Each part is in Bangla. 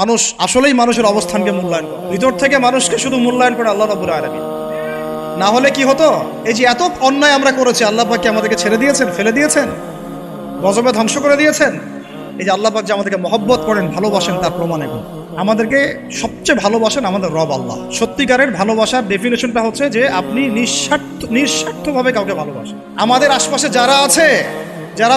মানুষ আসলেই মানুষের অবস্থানকে মূল্যায়ন করে। ভিতর থেকে মানুষকে শুধু মূল্যায়ন করে আল্লাহ রবুল আলমী না হলে কি হতো? এই যে এত অন্যায় আমরা করেছি, আল্লাহ পাক কি আমাদেরকে ছেড়ে দিয়েছেন, ফেলে দিয়েছেন? গজবে ধ্বংস করে দিয়েছেন? এই যে আল্লাহ পাক যে আমাদেরকে মহব্বত করেন, ভালোবাসেন তার প্রমাণ এখন আমাদেরকে সবচেয়ে ভালোবাসেন আমাদের রব আল্লাহ। সত্যিকারের ভালোবাসার ডেফিনেশনটা হচ্ছে যে আপনি নিঃস্বার্থ নিঃস্বার্থভাবে কাউকে ভালোবাসেন। আমাদের আশপাশে যারা আছে, যারা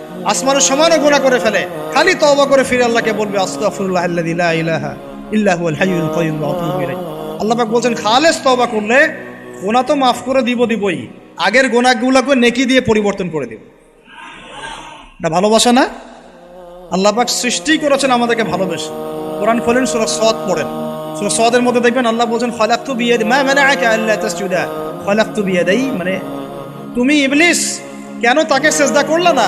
আসমানের সমানও গুণা করে ফেলে। খালি তওবা করে ফিরে আল্লাহকে বলবে ইলাইহি। আল্লাহ বলছেন, খালেস তওবা করলে গুনাহ তো মাফ করে দিব দিবই। আগের গুনাহগুলোকে নেকি দিয়ে পরিবর্তন করে দিব। এটা ভালোবাসা না? আল্লাহ পাক সৃষ্টি করেছেন আমাদেরকে ভালোবেসে। কোরআন খোলেন সূরা সদ পড়েন। সূরা সদের মধ্যে দেখবেন আল্লাহ বলছেন, খালাকতু বিয়াদি মা মানাআকা আল্লা তাসজুদা। খালাকতু বিয়াদাই মানে তুমি ইবলিস, কেন তাকে সেজদা করলে না?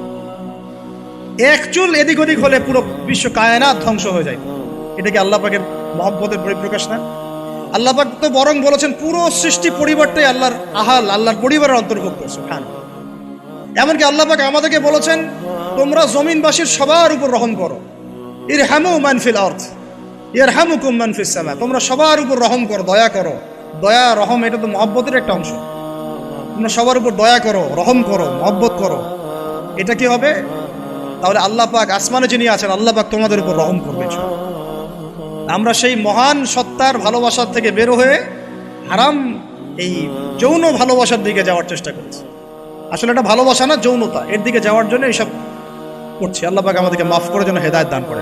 এক চুল এদিক ওদিক হলে পুরো বিশ্ব কায়নাত ধ্বংস হয়ে যায়। এটা কি আল্লাহ পাকের মহব্বতের পরিপ্রকাশ না? আল্লাহ পাক তো বরং বলেছেন, পুরো সৃষ্টি পরিবারটাই আল্লাহর আহাল, আল্লাহর পরিবারের অন্তর্ভুক্ত। সুখান এমনকি আল্লাহ পাক আমাদেরকে বলেছেন, তোমরা জমিনবাসীর সবার উপর রহম করো। ইর হ্যামু মানফিল অর্থ ইয়ার হ্যামুকুম মানফিস সামা, তোমরা সবার উপর রহম করো, দয়া করো। দয়া, রহম, এটা তো মহব্বতের একটা অংশ। তোমরা সবার উপর দয়া করো, রহম করো, মহব্বত করো। এটা কি হবে? তাহলে আল্লাহ পাক আসমানে যিনি আছেন, আল্লাহ পাক তোমাদের উপর রহম করবে আমরা সেই মহান সত্তার ভালোবাসার থেকে বের হয়ে হারাম এই যৌন ভালোবাসার দিকে যাওয়ার চেষ্টা করছি। আসলে এটা ভালোবাসা না, যৌনতা। এর দিকে যাওয়ার জন্য এইসব করছি। আল্লাহ পাক আমাদেরকে মাফ করার জন্য হেদায়ত দান করে।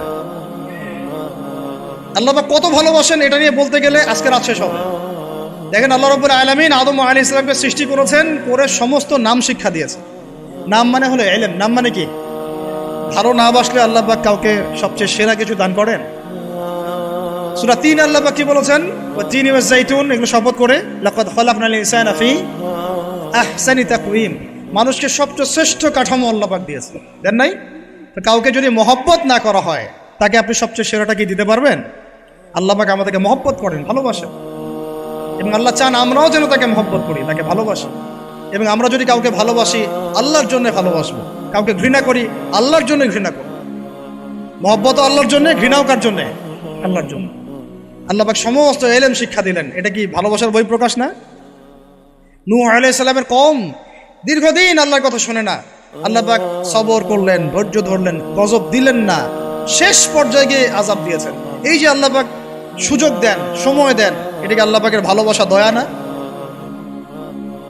আল্লাহ পাক কত ভালোবাসেন এটা নিয়ে বলতে গেলে আজকে রাত শেষ হবে। দেখেন আল্লাহ রব্বুল আলমিন আদম আলী ইসলামকে সৃষ্টি করেছেন, করে সমস্ত নাম শিক্ষা দিয়েছে নাম মানে হলো এলেম। নাম মানে কি? ভালো না বাসলে আল্লাহ পাক কাউকে সবচেয়ে সেরা কিছু দান করেন। সুরা তিন আল্লাহ পাক কি বলেছেন? তিন জাইতুন এগুলো শপথ করে, লাকাদ খালাকনাল ইনসানা ফি আহসানি তাকওয়িম। মানুষকে সবচেয়ে শ্রেষ্ঠ কাঠামো আল্লাহ পাক দিয়েছে। দেন নাই? কাউকে যদি মহব্বত না করা হয়, তাকে আপনি সবচেয়ে সেরাটা কি দিতে পারবেন? আল্লাহ পাক আমাদেরকে মহব্বত করেন, ভালোবাসেন। এবং আল্লাহ চান আমরাও যেন তাকে মহব্বত করি, তাকে ভালোবাসি। এবং আমরা যদি কাউকে ভালোবাসি, আল্লাহর জন্য ভালোবাসবো। কাউকে ঘৃণা করি, আল্লাহর জন্য ঘৃণা করি। মহব্বত আল্লাহর জন্য, ঘৃণাও কার জন্য? আল্লাহর জন্য। আল্লাহ সমস্ত এলেম শিক্ষা দিলেন। এটা কি ভালোবাসার বই প্রকাশ না? নূহ আলাইহিস সালামের কম দীর্ঘদিন আল্লাহর কথা শোনে না। আল্লাহ পাক সবর করলেন, ধৈর্য ধরলেন, গজব দিলেন না। শেষ পর্যায়ে গিয়ে আজাব দিয়েছেন। এই যে আল্লাহ পাক সুযোগ দেন, সময় দেন, এটাকে আল্লাহ পাকের ভালোবাসা, দয়া না?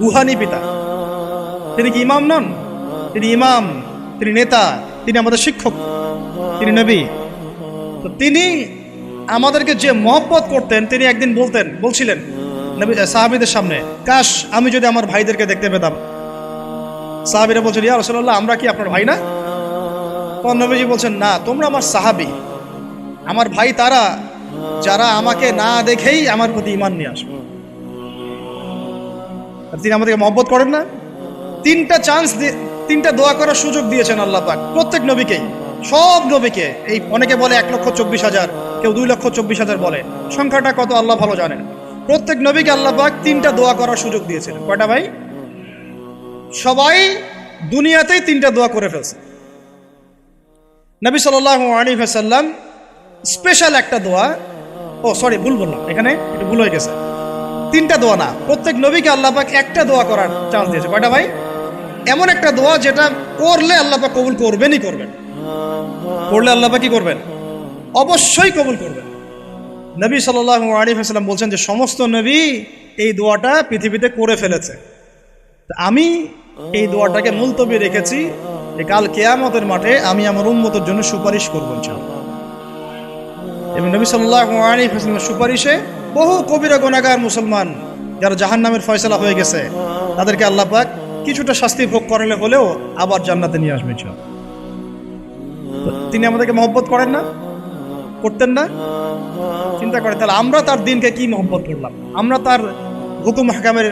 রুহানি পিতা। তিনি কি ইমাম নন? তিনি ইমাম, তিনি নেতা, তিনি আমাদের শিক্ষক, তিনি নবী। তো তিনি আমাদেরকে যে মহব্বত করতেন, তিনি একদিন বলতেন, বলছিলেন সাহাবিদের সামনে, কাশ, আমি যদি আমার ভাইদেরকে দেখতে পেতাম। সাহাবিরা বলছেন, ইয়া রসল্লাহ আমরা কি আপনার ভাই না? তখন নবীজি বলছেন, না, তোমরা আমার সাহাবি। আমার ভাই তারা, যারা আমাকে না দেখেই আমার প্রতি ইমান নিয়ে আসবে। আর তিনি আমাদেরকে মহব্বত করেন না? তিনটা চান্স তিনটা দোয়া করার সুযোগ দিয়েছেন আল্লাহ পাক। প্রত্যেক নবীকেই, সব নবীকে। এই অনেকে বলে এক লক্ষ চব্বিশ হাজার, কেউ দুই লক্ষ চব্বিশ হাজার বলে। সংখ্যাটা কত আল্লাহ ভালো জানেন। প্রত্যেক নবীকে আল্লাহ পাক তিনটা দোয়া করার সুযোগ দিয়েছেন। কয়টা ভাই? সবাই দুনিয়াতেই তিনটা দোয়া করে ফেলছে। নবী সাল আলী হাসাল্লাম স্পেশাল একটা দোয়া, ও সরি ভুল বললাম। এখানে একটু ভুল হয়ে গেছে। তিনটা দোয়া না, প্রত্যেক নবীকে আল্লাহ পাক একটা দোয়া করার চান্স দিয়েছে। কয়টা ভাই? এমন একটা দোয়া যেটা করলে আল্লাহ পাক কবুল করবেনই করবেন। করলে আল্লাহ পাক কি করবেন? অবশ্যই কবুল করবেন। নবী সাল আলী হাসলাম বলছেন যে, সমস্ত নবী এই দোয়াটা পৃথিবীতে করে ফেলেছে। আমি এই দোয়াটাকে মুলতবি রেখেছি যে, কাল কেয়ামতের মাঠে আমি আমার উন্মতের জন্য সুপারিশ করব এবং নবী সাল্লাহ আলী হাসলামের সুপারিশে বহু কবিরা গোনাগার মুসলমান যারা জাহান নামের ফয়সলা হয়ে গেছে, তাদেরকে আল্লাহ পাক কিছুটা শাস্তি ভোগ করালে হলেও আবার জান্নাতে নিয়ে আসবে তিনি আমাদেরকে মহব্বত করেন না? করতেন না? চিন্তা করেন, তাহলে আমরা তার দিনকে কি মহব্বত করলাম? আমরা তার হুকুম হাকামের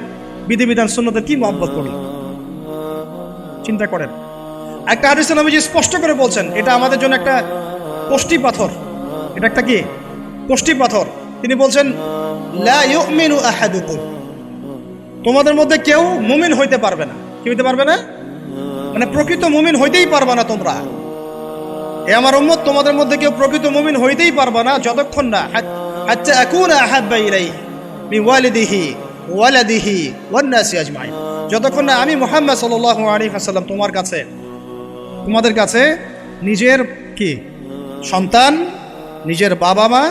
বিধিবিধান শূন্যতে কি মহব্বত করলাম? চিন্তা করেন। একটা হাদিসে নবীজি স্পষ্ট করে বলছেন, এটা আমাদের জন্য একটা কষ্টি পাথর। এটা একটা কি? কষ্টি পাথর। তিনি বলছেন, লা ইউমিনু আহাদুকুম। তোমাদের মধ্যে কেউ মুমিন হইতে পারবে না। কি হইতে পারবে না? মানে প্রকৃত মুমিন হইতেই পারবে না তোমরা। এ আমার উম্মত, তোমাদের মধ্যে কেউ প্রকৃত মুমিন হইতেই পারবে না, যতক্ষণ না। হাত্তা আকুনা আহাব্বা ইলাই মিন ওয়ালিদিহি ওয়ালাদিহি ওয়ান নাসি আজমাইন। যতক্ষণ না আমি মুহাম্মদ সাল্লাল্লাহু আলাইহি ওয়াসাল্লাম তোমার কাছে, তোমাদের কাছে নিজের কি? সন্তান, নিজের বাবা মা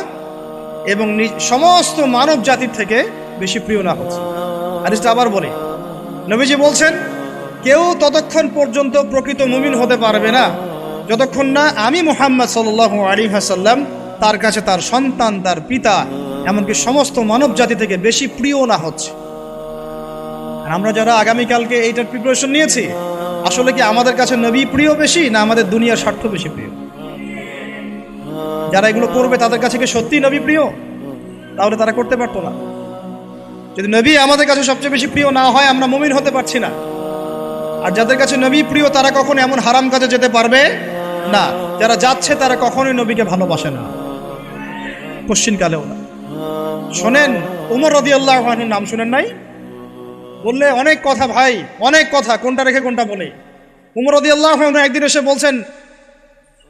এবং সমস্ত মানব জাতির থেকে বেশি প্রিয় না হচ্ছে। হাদিসটা আবার বলি। নবীজি বলছেন, কেউ ততক্ষণ পর্যন্ত প্রকৃত মুমিন হতে পারবে না, যতক্ষণ না আমি মোহাম্মদ সাল্লাহ আলী হাসাল্লাম তার কাছে তার সন্তান, তার পিতা, এমনকি সমস্ত মানব জাতি থেকে বেশি প্রিয় না হচ্ছে। আমরা যারা আগামীকালকে এইটার প্রিপারেশন নিয়েছি, আসলে কি আমাদের কাছে নবী প্রিয় বেশি না আমাদের দুনিয়ার স্বার্থ বেশি প্রিয়? যারা এগুলো করবে তাদের কাছে কি সত্যি নবী প্রিয়? তাহলে তারা করতে পারতো না। যদি নবী আমাদের কাছে সবচেয়ে বেশি প্রিয় না হয়, আমরা মুমিন হতে পারছি না। আর যাদের কাছে নবী প্রিয়, তারা কখনো এমন হারাম কাজে যেতে পারবে না। যারা যাচ্ছে, তারা কখনোই নবীকে ভালোবাসে না। কোশ্চিন কালেও না। শোনেন, উমর রদি আল্লাহ নাম শুনেন নাই? বললে অনেক কথা ভাই, অনেক কথা, কোনটা রেখে কোনটা বলে? উমর রদি আল্লাহ একদিন এসে বলছেন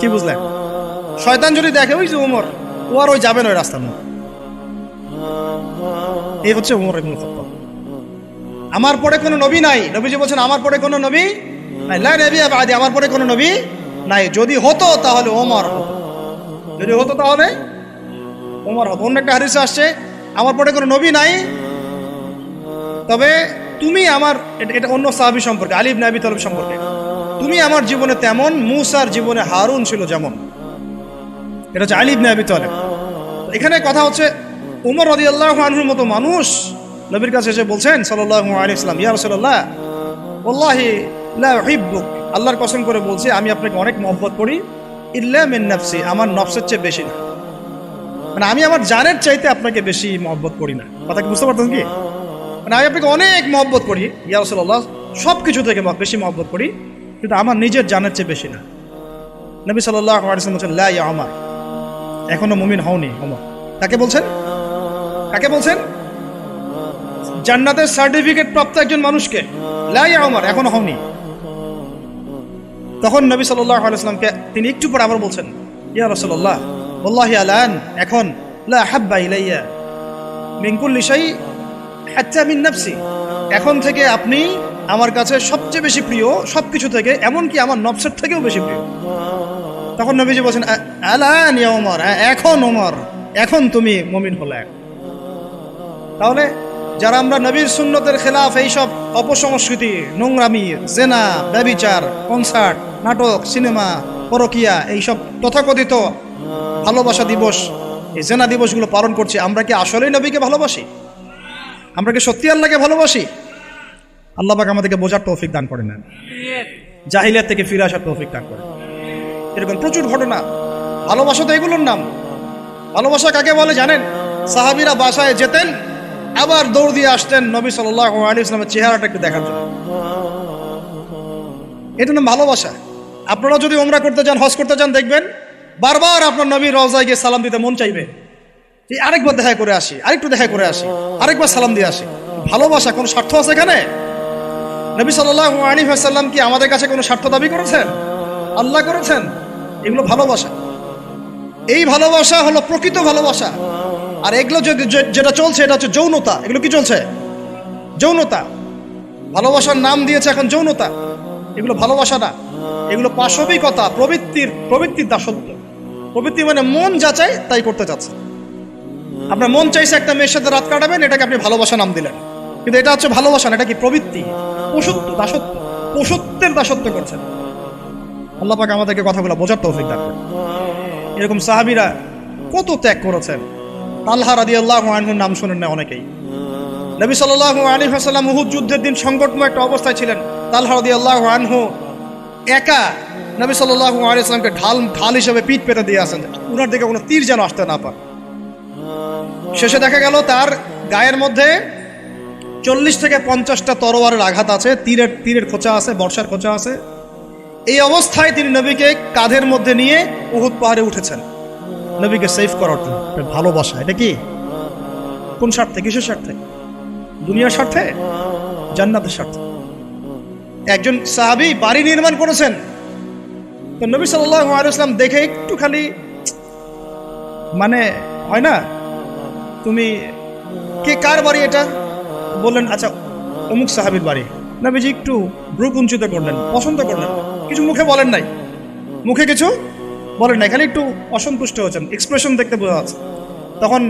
কি বুঝলেন শয়তান যদি দেখে, ওই যে উমর, ও আর ওই যাবে না ওই রাস্তার মধ্যে। এই হচ্ছে উমর ইবনুল খাত্তাব। আমার পরে কোনো নবী নাই। নবীজি বলছেন, আমার পরে কোনো নবী নাই। লা নবী আদি আমার পরে কোনো নবী নাই। যদি হতো তাহলে ওমর যদি হতো তাহলে ওমর হতো। অন্য একটা হাদিসে আসছে, আমার পরে কোনো নবী নাই। তবে তুমি আমার, এটা অন্য সাহাবি সম্পর্কে আলিব নাবি তলব সম্পর্কে। তুমি আমার জীবনে তেমন, মুসার জীবনে হারুন ছিল যেমন। এটা হচ্ছে আলিব নাবি তলেব। এখানে কথা হচ্ছে উমর রদি আল্লাহ আনহুর মতো মানুষ নবীর কাছে এসে বলছেন সাল্লাহ আলাইসলাম ইয়া রসল্লাহ ওল্লাহি লা উহিব্বুক। আল্লাহর কসম করে বলছি, আমি আপনাকে অনেক মহব্বত করি, ইল্লা মিন নাফসি, আমার নফসের চেয়ে বেশি না। মানে আমি আমার জানের চাইতে আপনাকে বেশি মহব্বত করি না। কথা কি বুঝতে পারতেন কি? মানে আমি আপনাকে অনেক মহব্বত করি, ইয়া রসল্লাহ সব কিছু থেকে বেশি মহব্বত করি। কিন্তু আমার নিজের জানের চেয়ে বেশি না। নবী আলাইসলাম বলছেন, লা ইয়া আমার এখনও মুমিন হওনি অমর কাকে বলছেন? কাকে বলছেন? জান্নাতের সার্টিফিকেট প্রাপ্ত একজন মানুষকে। লাই আমার এখনও হওনি। তখন নবী আলাইসলামকে তিনি একটু পরে আবার বলছেন, ইয়া রসল্লাহ বল্লাহি আলান, এখন লা মিন এখন থেকে আপনি আমার কাছে সবচেয়ে বেশি প্রিয় সব কিছু থেকে এমনকি আমার নফসের থেকেও বেশি প্রিয়। তখন নবীজি বলছেন "আ- আলান ওমর হ্যাঁ, এখন ওমর এখন তুমি মমিন হলে। তাহলে যারা আমরা নবীর সুন্নতের খেলাফ এইসব অপসংস্কৃতি নোংরামি জেনা ব্যবিচার কনসার্ট নাটক সিনেমা পরকিয়া এইসব তথাকথিত ভালোবাসা দিবস এই জেনা দিবসগুলো পালন করছি আমরা কি আসলেই নবীকে ভালোবাসি? আমরা কি সত্যি আল্লাহকে ভালোবাসি? আল্লাহ পাক আমাদেরকে বোঝার তৌফিক দান করে নেন জাহিলিয়াত থেকে ফিরে আসার তৌফিক দান করে এরকম প্রচুর ঘটনা। ভালোবাসা তো এগুলোর নাম। ভালোবাসা কাকে বলে জানেন? সাহাবিরা বাসায় যেতেন, আবার দৌড় দিয়ে আসতেন নবী সাল্লাহ ইসলামের চেহারাটা একটু দেখার জন্য। এটা নাম ভালোবাসা। আপনারা যদি ওমরা করতে চান হজ করতে চান দেখবেন বারবার আপনার নবী রওজায় গিয়ে সালাম দিতে মন চাইবে। যে আরেকবার দেখা করে আসি, আরেকটু দেখা করে আসি, আরেকবার সালাম দিয়ে আসি। ভালোবাসা কোনো স্বার্থ আছে এখানে? নবী সাল্লাহ আলী সাল্লাম কি আমাদের কাছে কোনো স্বার্থ দাবি করেছেন? আল্লাহ করেছেন? এগুলো ভালোবাসা। এই ভালোবাসা হলো প্রকৃত ভালোবাসা। আর এগুলো যেটা চলছে, এটা হচ্ছে যৌনতা। এগুলো কি চলছে? যৌনতা। ভালোবাসার নাম দিয়েছে এখন যৌনতা। এগুলো ভালোবাসা না। এগুলো পাশবিকতা, প্রবৃত্তির প্রবৃত্তির দাসত্ব। প্রবৃত্তি মানে মন যা চায় তাই করতে চাচ্ছে। আপনার মন চাইছে একটা মেয়ের সাথে রাত কাটাবেন, এটাকে আপনি ভালোবাসা নাম দিলেন। কিন্তু এটা হচ্ছে ভালোবাসা এটা কি প্রবৃত্তি? পশুত্ব দাসত্ব। পশুত্বের দাসত্ব করছেন। আল্লাহ পাক আমাদেরকে কথাগুলো বোঝার তৌফিক দান এরকম সাহাবিরা কত ত্যাগ করেছেন। আল্লাহ রাদি আল্লাহ আনহুর নাম শোনেন না অনেকেই। নবী সাল্লাহ আলী হাসাল্লাম উহুদ যুদ্ধের দিন সংকটময় একটা অবস্থায় ছিলেন। তাল্লাহ রাদি আল্লাহ আনহু একা নবী সাল্লাহ আলী আসলামকে ঢাল ঢাল হিসেবে পিঠ পেতে দিয়ে আসেন। উনার দিকে কোনো তীর যেন আসতে না পারে। শেষে দেখা গেল তার গায়ের মধ্যে চল্লিশ থেকে পঞ্চাশটা তরোয়ারের আঘাত আছে, তীরের তীরের খোঁচা আছে, বর্ষার খোঁচা আছে। এই অবস্থায় তিনি নবীকে কাঁধের মধ্যে নিয়ে উহুদ পাহাড়ে উঠেছেন। নবীকে সেভ করার জন্য। ভালোবাসা, এটা কি? কোন স্বার্থে? কিসের স্বার্থে? দুনিয়ার স্বার্থে? জান্নাতের স্বার্থে। একজন সাহাবি বাড়ি নির্মাণ করেছেন। তো নবী সাল্লাহ দেখে একটু খালি মানে হয় না? তুমি, কে, কার বাড়ি এটা? বললেন আচ্ছা অমুক সাহাবির বাড়ি। নবীজি একটু ভ্রু কুঞ্চিত করলেন, পছন্দ করলেন। কিছু মুখে বলেন নাই। মুখে কিছু বলেন নাই, খালি একটু অসন্তুষ্ট হয়েছেন এক্সপ্রেশন দেখতে বোঝা যাচ্ছে। তখন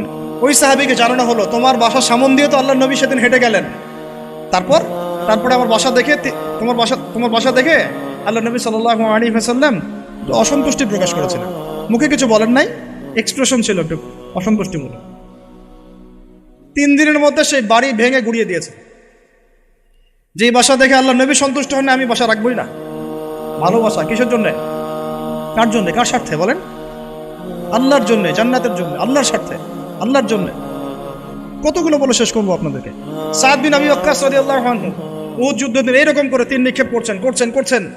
ওই সাহাবিকে জানানো হলো, তোমার বাসার সামন দিয়ে তো আল্লাহ নবী সেদিন হেঁটে গেলেন। তারপর, তারপরে আমার বাসা দেখে তোমার বাসা তোমার বাসা দেখে আল্লাহ নবী সাল্লাহ আলী হাসাল্লাম অসন্তুষ্টি প্রকাশ করেছিলেন। মুখে কিছু বলেন নাই এক্সপ্রেশন ছিল একটু অসন্তুষ্টিমূলক। তিন দিনের মধ্যে সেই বাড়ি ভেঙে গুড়িয়ে দিয়েছে। যে বাসা দেখে আল্লাহ নবী সন্তুষ্ট হন আমি বাসা রাখবই না। ভালোবাসা কিসের জন্যে? কার জন্যে? কার স্বার্থে বলেন? আল্লাহর জন্যে, জান্নাতের জন্য, আল্লাহর স্বার্থে, আল্লাহর জন্যে। কতগুলো বলে শেষ করব আপনাদেরকে? সাত বিন আমি অক্কাস রাদিয়াল্লাহু আনহু ও যুদ্ধ দিন এইরকম করে তিন নিক্ষেপ করছেন করছেন করছেন।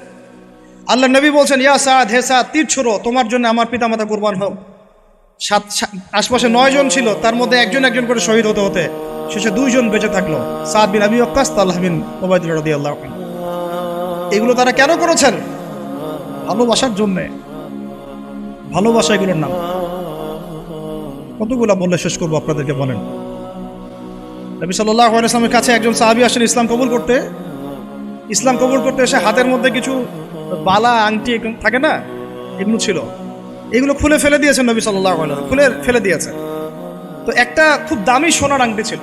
আল্লাহ নবী বলছেন, ইয়া সাদ, হে সাদ, তীর ছোড়ো, তোমার জন্য আমার পিতামাতা কুরবান হোক। সাত আশপাশে নয় জন ছিল, তার মধ্যে একজন একজন করে শহীদ হতে হতে শেষে দুইজন বেঁচে থাকল। সাদ বিন আবি অক্কাস তাল্লাহ এগুলো তারা কেন করেছেন? ভালোবাসার জন্যে। ভালোবাসা এগুলোর নাম। কতগুলো বললে শেষ করব আপনাদেরকে বলেন। নবী সাল্লাহ ইসলামের কাছে একজন সাহাবি আসেন ইসলাম কবুল করতে। ইসলাম কবুল করতে এসে হাতের মধ্যে কিছু বালা, আংটি থাকে না? এগুলো ছিল। এগুলো খুলে ফেলে দিয়েছেন নবী সাল্লাহ খুলে ফেলে দিয়েছেন। তো একটা খুব দামি সোনার আংটি ছিল।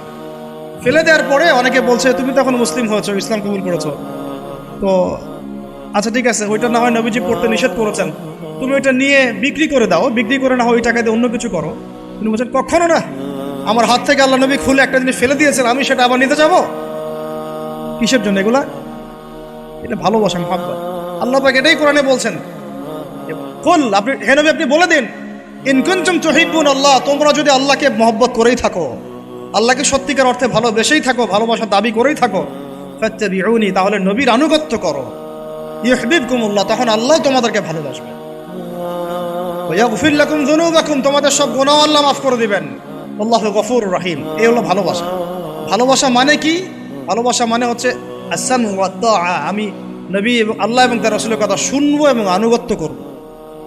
ফেলে দেওয়ার পরে অনেকে বলছে, তুমি তো এখন মুসলিম হয়েছো, ইসলাম কবুল করেছ। তো আচ্ছা ঠিক আছে, ওইটা না হয় নবীজি পড়তে নিষেধ করেছেন। তুমি ওইটা নিয়ে বিক্রি করে দাও। বিক্রি করে না হয় ওই টাকা দিয়ে অন্য কিছু করো। তিনি বলছেন, কখনো না। আমার হাত থেকে আল্লাহ নবী খুলে একটা জিনিস ফেলে দিয়েছেন, আমি সেটা আবার নিতে যাব? কিসের জন্য এগুলা? এটা ভালোবাসা, মহাব্বত। আল্লাহ পাক এটাই কোরআনে বলছেন কুল আপনি হেনবি আপনি বলে দিন ইনকুনতুম তুহিব্বুন আল্লাহ তোমরা যদি আল্লাহকে মহব্বত করেই থাকো, আল্লাহকে সত্যিকার অর্থে ভালোবেসেই থাকো, ভালোবাসা দাবি করেই থাকো, ফাত্তাবিউনি, তাহলে নবীর আনুগত্য করো। ইহবিব কুমুল্লাহ তখন আল্লাহ তোমাদেরকে ভালোবাসবে। ওয়াগফির লাকুম যুনুবাকুম, তোমাদের সব গুনাহ আল্লাহ মাফ করে দিবেন। আল্লাহু গফুর রহিম এই হলো ভালোবাসা। ভালোবাসা মানে কি? ভালোবাসা মানে হচ্ছে আসাম আমি নবী এবং আল্লাহ এবং তার রসুলের কথা শুনব এবং আনুগত্য করব।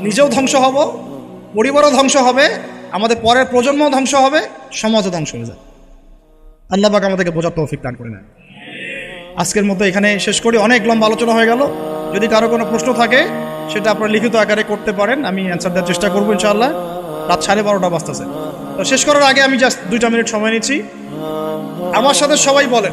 নিজেও ধ্বংস হব, পরিবারও ধ্বংস হবে, আমাদের পরের প্রজন্মও ধ্বংস হবে, সমাজও ধ্বংস হয়ে যায় আল্লাহ পাক আমাদেরকে বোঝার তৌফিক দান করে নেয় আজকের মতো এখানে শেষ করি। অনেক লম্বা আলোচনা হয়ে গেল। যদি কারও কোনো প্রশ্ন থাকে, সেটা আপনারা লিখিত আকারে করতে পারেন। আমি অ্যান্সার দেওয়ার চেষ্টা করব ইনশাআল্লাহ। রাত সাড়ে বারোটা বাজতেছে। তো শেষ করার আগে আমি জাস্ট দুইটা মিনিট সময় নিচ্ছি। আমার সাথে সবাই বলেন।